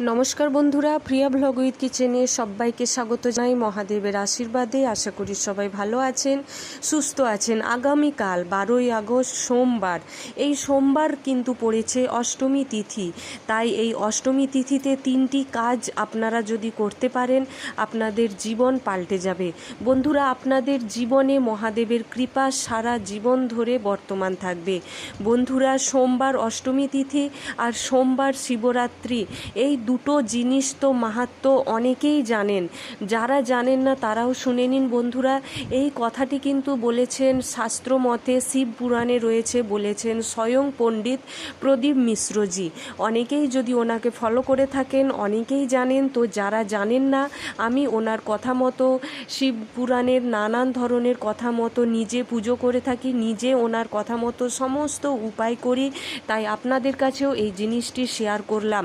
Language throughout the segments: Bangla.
নমস্কার বন্ধুরা, প্রিয়া ব্লগ উইথ কিচেনে সবাইকে স্বাগত জানাই। মহাদেবের আশীর্বাদে আশা করি সবাই ভালো আছেন, সুস্থ আছেন। আগামীকাল বারোই আগস্ট, সোমবার। এই সোমবার কিন্তু পড়েছে অষ্টমী তিথি। তাই এই অষ্টমী তিথিতে তিনটি কাজ আপনারা যদি করতে পারেন, আপনাদের জীবন পাল্টে যাবে। বন্ধুরা, আপনাদের জীবনে মহাদেবের কৃপা সারা জীবন ধরে বর্তমান থাকবে। বন্ধুরা, সোমবার অষ্টমী তিথি আর সোমবার শিবরাত্রি, এই দুটো জিনিস তো মাহাত্ম অনেকেই জানেন। যারা জানেন না তারাও শুনে নিন বন্ধুরা। এই কথাটি কিন্তু বলেছেন শাস্ত্র মতে শিব পুরাণে রয়েছে বলেছেন স্বয়ং পণ্ডিত প্রদীপ মিশ্রজি। অনেকেই যদি ওনাকে ফলো করে থাকেন, অনেকেই জানেন। তো যারা জানেন না, আমি ওনার কথা মতো শিব পুরাণের নানান ধরনের কথা মতো নিজে পুজো করে থাকি, নিজে ওনার কথা মতো সমস্ত উপায় করি। তাই আপনাদের কাছেও এই জিনিসটি শেয়ার করলাম।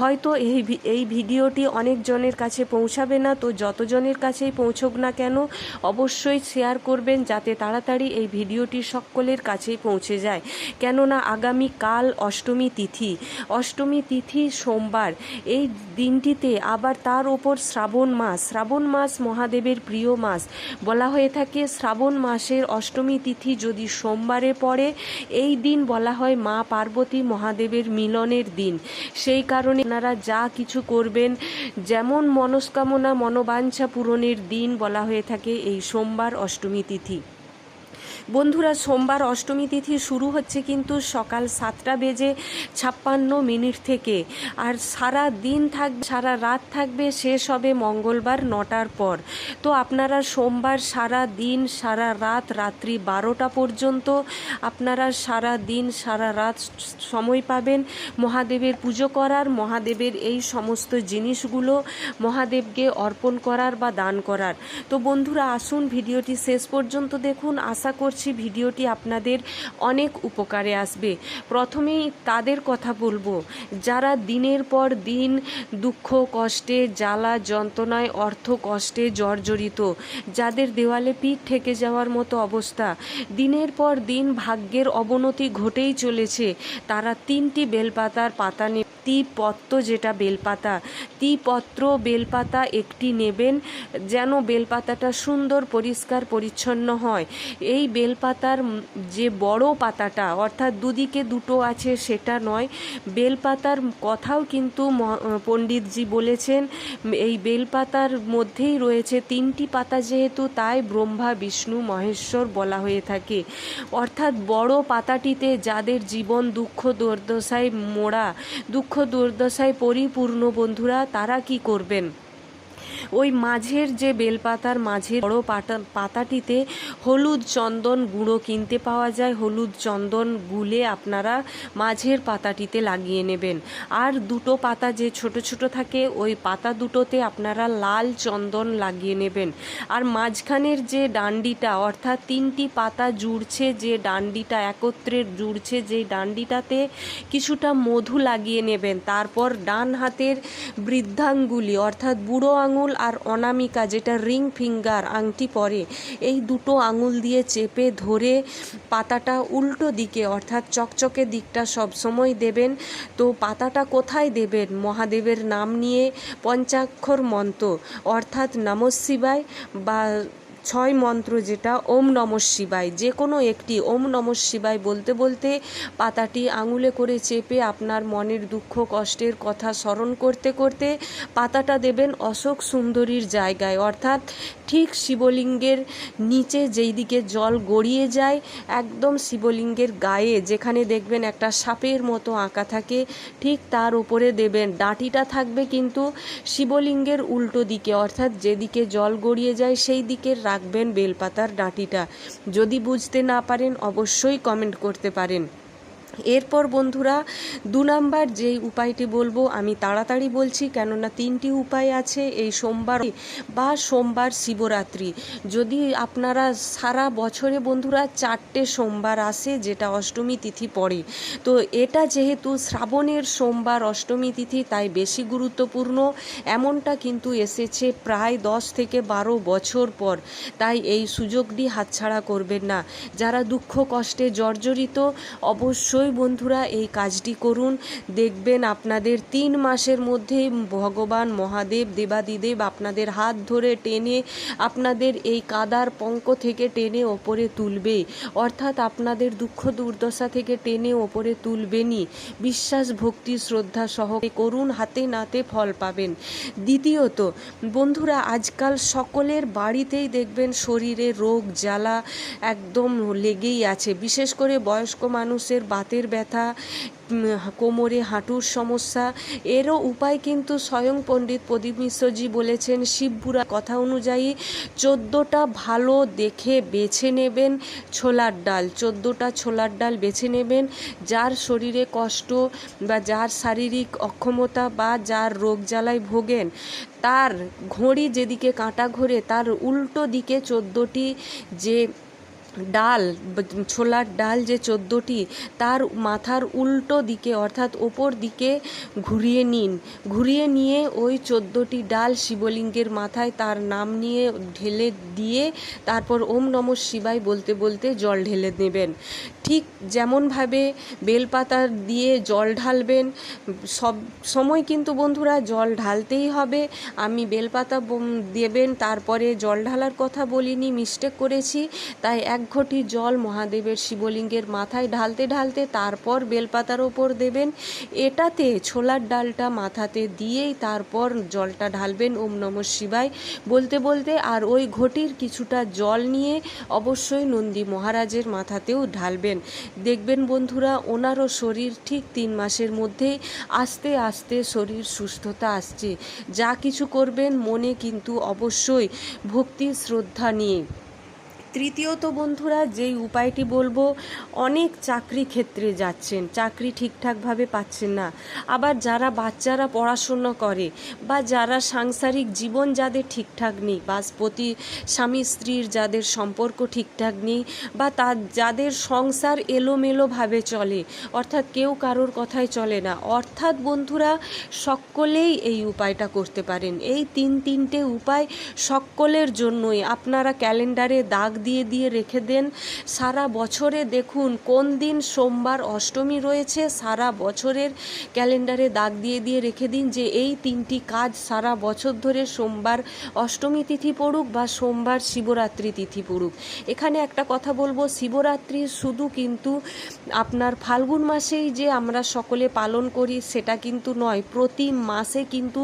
হয়তো এই এই ভিডিওটি অনেকজনের কাছে পৌঁছাবে না, তো যতজনের কাছেই পৌঁছক না কেন, অবশ্যই শেয়ার করবেন যাতে তাড়াতাড়ি এই ভিডিওটি সকলের কাছেই পৌঁছে যায়। কেননা আগামী কাল অষ্টমী তিথি। অষ্টমী তিথি সোমবার। এই দিনটিতে আবার তার ওপর শ্রাবণ মাস। শ্রাবণ মাস মহাদেবের প্রিয় মাস। বলা হয়ে থাকে শ্রাবণ মাসের অষ্টমী তিথি যদি সোমবারে পড়ে, এই দিন বলা হয় মা পার্বতী মহাদেবের মিলনের দিন। সেই কারণে আপনারা যা কিছু করবেন, যেমন মনস্কামনা মনোবাঞ্ছা পূরণের দিন বলা হয়ে থাকে এই সোমবার অষ্টমী তিথি। বন্ধুরা, সোমবার অষ্টমী তিথি শুরু হচ্ছে কিন্তু সকাল সাতটা বেজে ছাপ্পান্ন মিনিট থেকে। আর সারা দিন থাকবে, সারা রাত থাকবে, শেষ হবে মঙ্গলবার নটার পর। তো আপনারা সোমবার সারা দিন, সারা রাত, রাত্রি বারোটা পর্যন্ত আপনারা সারা দিন, সারা রাত সময় পাবেন মহাদেবের পুজো করার, মহাদেবের এই সমস্ত জিনিসগুলো মহাদেবকে অর্পণ করার বা দান করার। তো বন্ধুরা, আসুন ভিডিওটি শেষ পর্যন্ত দেখুন। আশা করছি ভিডিওটি আপনাদের অনেক উপকারে আসবে। প্রথমেই তাদের কথা বলব। যারা দিনের পর দিন দুঃখ, কষ্টে, জ্বালা, যন্ত্রণায়, অর্থ কষ্টে জর্জরিত, যাদের দেওয়ালে পিঠ ঠেকে যাওয়ার মতো অবস্থা, দিনের পর দিন ভাগ্যের অবনতি ঘটেই চলেছে, তারা তিনটি বেলপাতার পাতা নিয়ে পত্র যেটা বেলপাতা, তিপত্র বেলপাতা একটি নেবেন যেন বেলপাতাটা সুন্দর, পরিষ্কার, পরিচ্ছন্ন হয়। এই বেলপাতার যে বড় পাতাটা, অর্থাৎ দুদিকে দুটো আছে সেটা নয়, বেলপাতার কথাও কিন্তু পণ্ডিতজি বলেছেন। এই বেলপাতার মধ্যেই রয়েছে তিনটি পাতা যেহেতু, তাই ব্রহ্মা, বিষ্ণু, মহেশ্বর বলা হয়ে থাকে। অর্থাৎ বড় পাতাটিতে যাদের জীবন দুঃখ, দুর্দশায় মোড়া, দুঃখ দুর্দশায় পরিপূর্ণ বন্ধুরা তারা কি করবেন? ওই মাঝের যে বেলপাতার মাঝের বড় পাতা পাতাটিতে হলুদ চন্দন গুঁড়ো কিনতে পাওয়া যায়। হলুদ চন্দন গুলে আপনারা মাঝের পাতাটিতে লাগিয়ে নেবেন। আর দুটো পাতা যে ছোট ছোট থাকে, ওই পাতা দুটোতে আপনারা লাল চন্দন লাগিয়ে নেবেন। আর মাঝখানের যে ডান্ডিটা, অর্থাৎ তিনটি পাতা জুড়ছে যে ডান্ডিটা, একত্রে জুড়ছে যে ডান্ডিটাতে কিছুটা মধু লাগিয়ে নেবেন। তারপর ডান হাতের বৃদ্ধাঙ্গুলি, অর্থাৎ বুড়ো আঙুল আর অনামিকা যেটা রিং ফিঙ্গার আংটি পরে, এই দুটো আঙুল দিয়ে চেপে ধরে পাতাটা উল্টো দিকে, অর্থাৎ চকচকে দিকটা সবসময় দেবেন। তো পাতাটা কোথায় দেবেন? মহাদেবের নাম নিয়ে পঞ্চাক্ষর মন্ত্র, অর্থাৎ নমঃ শিবায় বা ছয় মন্ত্র যেটা, ওম নম শিবায়। যে কোনো একটি ওম নম শিবায় বলতে বলতে পাতাটি আঙুলে করে চেপে আপনার মনের দুঃখ, কষ্টের কথা স্মরণ করতে করতে পাতাটা দেবেন অশোক সুন্দরীর জায়গায়। অর্থাৎ ঠিক শিবলিঙ্গের নিচে যেই দিকে জল গড়িয়ে যায়, একদম শিবলিঙ্গের গায়ে যেখানে দেখবেন একটা সাপের মতো আঁকা থাকে, ঠিক তার উপরে দেবেন। ডাঁটিটা থাকবে কিন্তু শিবলিঙ্গের উল্টো দিকে, অর্থাৎ যেদিকে জল গড়িয়ে যায় সেই দিকে রাখবেন বেলপাতার ডাঁটিটা। যদি বুঝতে না পারেন অবশ্যই কমেন্ট করতে পারেন। এরপর বন্ধুরা, দু নাম্বার যেই উপায়টি বলব, আমি তাড়াতাড়ি বলছি, কেননা তিনটি উপায় আছে এই সোমবার বা সোমবার শিবরাত্রি। যদি আপনারা সারা বছরে বন্ধুরা চারটে সোমবার আসে, যেটা অষ্টমী তিথি পড়ে, তো এটা যেহেতু শ্রাবণের সোমবার, অষ্টমী তিথি, তাই বেশি গুরুত্বপূর্ণ। এমনটা কিন্তু এসেছে প্রায় দশ থেকে বারো বছর পর, তাই এই সুযোগটি হাতছাড়া করবেন না। যারা দুঃখ, কষ্টে জর্জরিত, অবশ্যই অবশ্যই বন্ধুরা এই কাজটি করুন। দেখবেন আপনাদের তিন মাসের মধ্যেই ভগবান, মহাদেব, দেবাদিদেব আপনাদের হাত ধরে টেনে আপনাদের এই কাদার পঙ্ক থেকে টেনে ওপরে তুলবে। অর্থাৎ আপনাদের দুঃখ দুর্দশা থেকে টেনে ওপরে তুলবেনই। বিশ্বাস, ভক্তি, শ্রদ্ধা সহ করুন, হাতে নাতে ফল পাবেন। দ্বিতীয়ত, বন্ধুরা আজকাল সকলের বাড়িতেই দেখবেন শরীরে রোগ, জ্বালা একদম লেগেই আছে। বিশেষ করে বয়স্ক মানুষের বাতের ব্যথা কোমরে হাঁটুর সমস্যা, এরও উপায় কিন্তু স্বয়ং পণ্ডিত প্রদীপ মিশ্রজি বলেছেন, শিবপুরা কথা অনুযায়ী চোদ্দোটা ভালো দেখে বেছে নেবেন ছোলার ডাল। চোদ্দোটা ছোলার ডাল বেছে নেবেন, যার শরীরে কষ্ট বা যার শারীরিক অক্ষমতা বা যার রোগ জ্বালায় ভোগেন। তার ঘড়ি যেদিকে কাঁটা ঘোরে, তার উল্টো দিকে চোদ্দোটি যে ডাল, ছোলার ডাল যে চোদ্দোটি, তার মাথার উল্টো দিকে অর্থাৎ ওপর দিকে ঘুরিয়ে নিন। ঘুরিয়ে নিয়ে ওই চোদ্দোটি ডাল শিবলিঙ্গের মাথায় তার নাম নিয়ে ঢেলে দিয়ে তারপর ওম নম শিবায় বলতে বলতে জল ঢেলে নেবেন ঠিক যেমনভাবে বেলপাতা দিয়ে জল ঢালবেন, সব সময় কিন্তু বন্ধুরা জল ঢালতেই হবে। আমি বেলপাতা দেবেন, তারপরে জল ঢালার কথা বলিনি মিস্টেক করেছি, তাই এক ঘটি জল মহাদেবের শিবলিঙ্গের মাথায় ঢালতে ঢালতে তারপর বেলপাতার ওপর দেবেন। এটাতে ছোলার ডালটা মাথাতে দিয়েই তারপর জলটা ঢালবেন, ওম নম শিবায়। বলতে বলতে আর ওই ঘটির কিছুটা জল নিয়ে অবশ্যই নন্দী মহারাজের মাথাতেও ঢালবেন। দেখবেন বন্ধুরা, ওনারও শরীর ঠিক তিন মাসের মধ্যেই আস্তে আস্তে শরীর সুস্থতা আসছে। যা কিছু করবেন মনে কিন্তু অবশ্যই ভক্তি শ্রদ্ধা নিয়ে। তৃতীয়ত বন্ধুরা, যেই উপায়টি বলব, অনেক চাকরি ক্ষেত্রে যাচ্ছেন, চাকরি ঠিকঠাকভাবে পাচ্ছেন না। আবার যারা বাচ্চারা পড়াশুনো করে বা যারা সাংসারিক জীবন যাদের ঠিকঠাক নেই, বা প্রতি স্বামী স্ত্রীর যাদের সম্পর্ক ঠিকঠাক নেই, বা তার, যাদের সংসার এলোমেলোভাবে চলে, অর্থাৎ কেউ কারোর কথায় চলে না। অর্থাৎ বন্ধুরা, সকলেই এই উপায়টা করতে পারেন। এই তিন তিনটে উপায় সকলের জন্যই। আপনারা ক্যালেন্ডারে দাগ দিয়ে দিয়ে রেখে দেন। সারা বছরে দেখুন কোন দিন সোমবার অষ্টমী রয়েছে, সারা বছরের ক্যালেন্ডারে দাগ দিয়ে দিয়ে রেখে দিন যে এই তিনটি কাজ সারা বছর ধরে সোমবার অষ্টমী তিথি পড়ুক বা সোমবার শিবরাত্রি তিথি পড়ুক। এখানে একটা কথা বলব, শিবরাত্রি শুধু কিন্তু আপনার ফাল্গুন মাসেই যে আমরা সকলে পালন করি সেটা কিন্তু নয়, প্রতি মাসে কিন্তু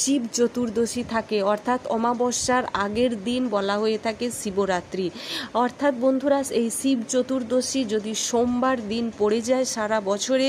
শিব চতুর্দশী থাকে। অর্থাৎ অমাবস্যার আগের দিন বলা হয়ে থাকে শিবরাত্রি। অর্থাৎ বন্ধুরা, এই শিব চতুর্দশী যদি সোমবার দিন পড়ে যায় সারা বছরে,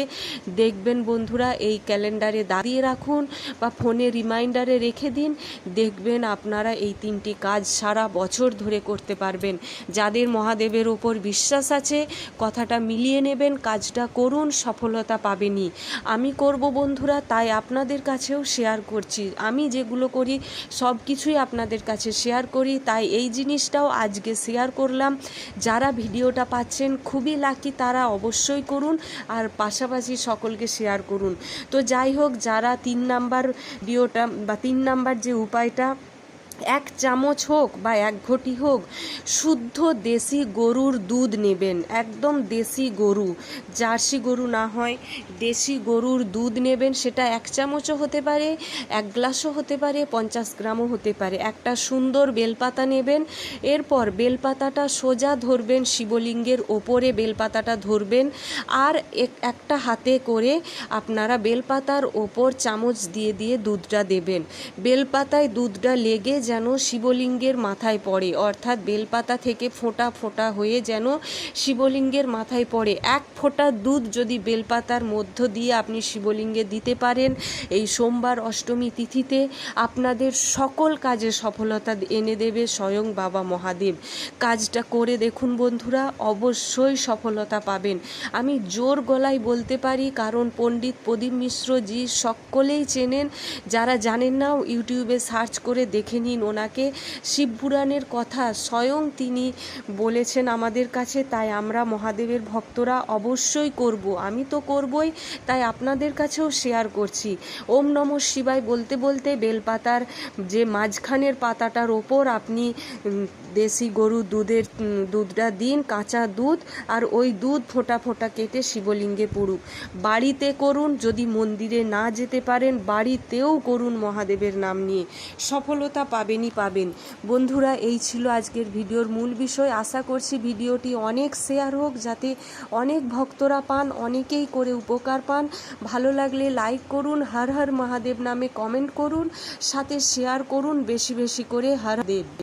দেখবেন বন্ধুরা, এই ক্যালেন্ডারে দাঁড়িয়ে রাখুন বা ফোনে রিমাইন্ডারে রেখে দিন। দেখবেন আপনারা এই তিনটি কাজ সারা বছর ধরে করতে পারবেন। যাদের মহাদেবের ওপর বিশ্বাস আছে, কথাটা মিলিয়ে নেবেন, কাজটা করুন, সফলতা পাবেনই। আমি করব বন্ধুরা, তাই আপনাদের কাছেও শেয়ার করছি। আমি যেগুলো করি সব কিছুই আপনাদের কাছে শেয়ার করি। তাই এই জিনিসটাও আজকে শেয়ার করলাম। যারা ভিডিওটা পাচ্ছেন, খুবই লাকি তারা অবশ্যই করুন আর পাশাপাশি সকলকে শেয়ার করুন। তো যাই হোক, যারা তিন নাম্বার ভিডিওটা বা তিন নাম্বার যে উপায়টা এক চামচ হোক বা এক ঘটি হোক, শুদ্ধ দেশি গরুর দুধ নেবেন, একদম দেশি গরু। জার্সি গরু না হয়, দেশি গরুর দুধ নেবেন, সেটা এক চামচও হতে পারে, এক গ্লাসও হতে পারে, পঞ্চাশ গ্রামও হতে পারে। একটা সুন্দর বেলপাতা নেবেন, এরপর বেলপাতাটা সোজা ধরবেন, শিবলিঙ্গের ওপরে বেলপাতাটা ধরবেন, আর এক- একটা হাতে করে আপনারা বেলপাতার ওপর চামচ দিয়ে দিয়ে দুধটা দেবেন। বেলপাতায় দুধটা লেগে যেন শিবলিঙ্গের মাথায় পড়ে। অর্থাৎ বেলপাতা থেকে ফোঁটা ফোঁটা হয়ে যেন শিবলিঙ্গের মাথায় পড়ে। এক ফোঁটা দুধ যদি বেলপাতার মধ্য দিয়ে আপনি শিবলিঙ্গে দিতে পারেন, এই সোমবার অষ্টমী তিথিতে আপনাদের সকল কাজে সফলতা এনে দেবে স্বয়ং বাবা মহাদেব। কাজটা করে দেখুন বন্ধুরা, অবশ্যই সফলতা পাবেন। আমি জোর গলায় বলতে পারি, কারণ পণ্ডিত প্রদীপ মিশ্রজি সকলেই চেনেন। যারা জানেন না, ইউটিউবে সার্চ করে দেখে নিন ওনাকে শিবপুরাণের কথা স্বয়ং তিনি বলেছেন আমাদের কাছে, তাই আমরা মহাদেবের ভক্তরা অবশ্যই করব। আমি তো করবই, তাই আপনাদের কাছেও শেয়ার করছি। ওম নম শিবায় বলতে বলতে বেলপাতার যে মাঝখানের পাতাটার ওপর আপনি দেশি গরুর দুধের দুধটা দিন, কাঁচা দুধ, আর ওই দুধ ফোঁটা ফোঁটা কেটে শিবলিঙ্গে পড়ুক বাড়িতে করুন, যদি মন্দিরে না যেতে পারেন, বাড়িতেও করুন মহাদেবের নাম নিয়ে। সফলতা পাবেনই পাবেন। বন্ধুরা, এই ছিল আজকের ভিডিওর মূল বিষয়। আশা করছি ভিডিওটি অনেক শেয়ার হোক, যাতে অনেক ভক্তরা পান, অনেকেই করে উপকার পান। ভালো লাগলে লাইক করুন, হর হর মহাদেব নামে কমেন্ট করুন, সাথে শেয়ার করুন, বেশি বেশি করে হর দেব